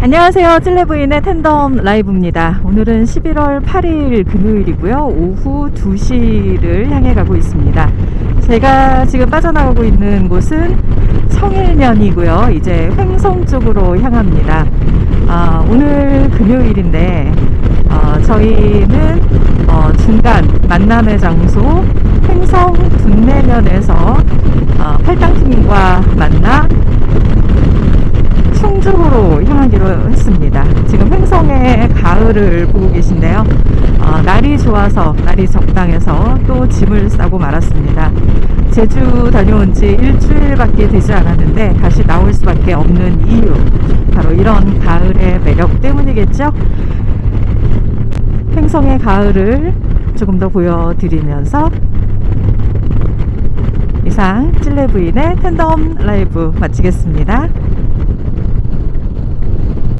안녕하세요. 찔레부인의 텐덤 라이브입니다. 오늘은 11월 8일 금요일이고요. 오후 2시를 향해 가고 있습니다. 제가 지금 빠져나가고 있는 곳은 성일면이고요. 이제 횡성 쪽으로 향합니다. 아, 오늘 금요일인데 어, 저희는 어, 중간 만남의 장소 횡성 분내면에서 어, 팔당팀과 만나 향하기로 했습니다. 지금 횡성의 가을을 보고 계신데요. 어, 날이 좋아서 날이 적당해서 또 짐을 싸고 말았습니다. 제주 다녀온 지 일주일밖에 되지 않았는데 다시 나올 수밖에 없는 이유 바로 이런 가을의 매력 때문이겠죠. 횡성의 가을을 조금 더 보여드리면서 이상 찔레 부인의 텐덤 라이브 마치겠습니다.